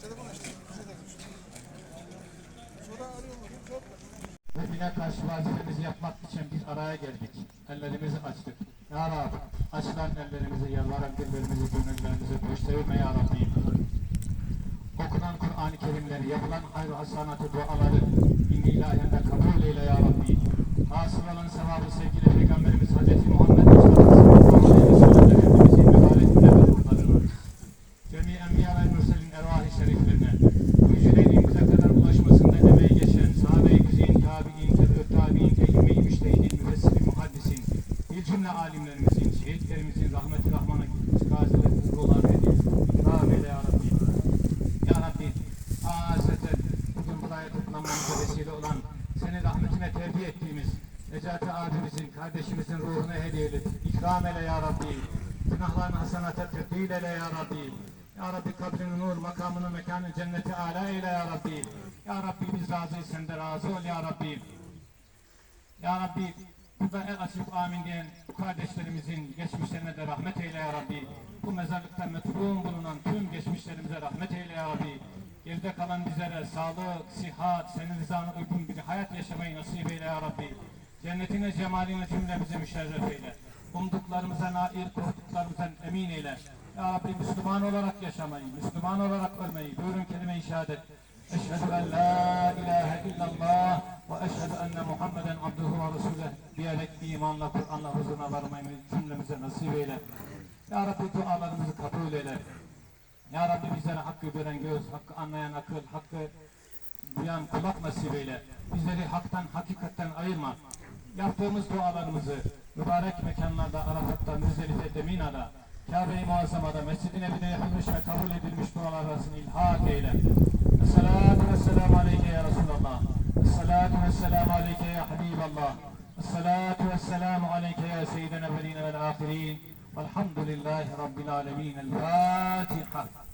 Telefon açtım. Sonra yapmak için bir araya geldik. Ellerimizi açtık. Ya Rabbi açılan ellerimizi, yalvaran dillerimizi, gönüllerimizi boş çevirme Ya Rabbi. Okunan Kur'an-ı Kerimleri, yapılan hayır hasanatı duaları, inni ilahiyende kabul eyle Ya Rabbi. Hasıl olan sevabı sevgili Peygamber bir cümle alimlerimizin, şehitlerimizin rahmeti rahmana gazileri ruhlar hediyesi. İkram eyle ya Rabbi. Ya Rabbi, azeten bugün buraya toplanmamıza vesile olan, seni rahmetine terbiye ettiğimiz Necati abimizin, kardeşimizin ruhuna hediye et. İkram eyle ya Rabbi. Günahlarını hasenata tebdil eyle ya Rabbi. Ya Rabbi kabrini nur, makamını mekanı cenneti âlâ eyle ya Rabbi. Ya Rabbi biz razıyız sen de razı ol ya Rabbi. Ya Rabbi açıp amin diyen kardeşlerimizin geçmişlerine de rahmet eyle ya Rabbi. Bu mezarlıkta metfun bulunan tüm geçmişlerimize rahmet eyle ya Rabbi. Geride kalan bizlere sağlık, sihat, senin rızana uygun bir hayat yaşamayı nasip eyle ya Rabbi. Cennetine, cemaline cümlemizi müşerref eyle. Umduklarımıza nail, korktuklarımızdan emin eyle. Ya Rabbi Müslüman olarak yaşamayı, Müslüman olarak ölmeyi, buyurun kelime-i şehadet. Eşhedü en la ilahe illallah ve eşhedü enne Muhammeden diyerek imanla, Kur'an'la huzuruna varmayı cümlemize nasip eyle. Ya Rabbi dualarımızı kabul eyle. Ya Rabbi bizlere hakkı gören göz, hakkı anlayan akıl, hakkı duyan kulak nasip eyle. Bizleri haktan, hakikatten ayırma. Yaptığımız dualarımızı mübarek mekanlarda, Arafat'ta, Müzdelife'de, Mina'da, Kabe-i Muazzama'da, Mescid-i Nebi'de yapılmış ve kabul edilmiş dualar arasını ilhak eyle. Esselatu vesselamu aleyke ya Resulallah. Esselatu vesselamu aleyke ya Habiballah. الصلاة والسلام عليك يا سيدنا الأولين والآخرين والحمد لله رب العالمين الفاتحة.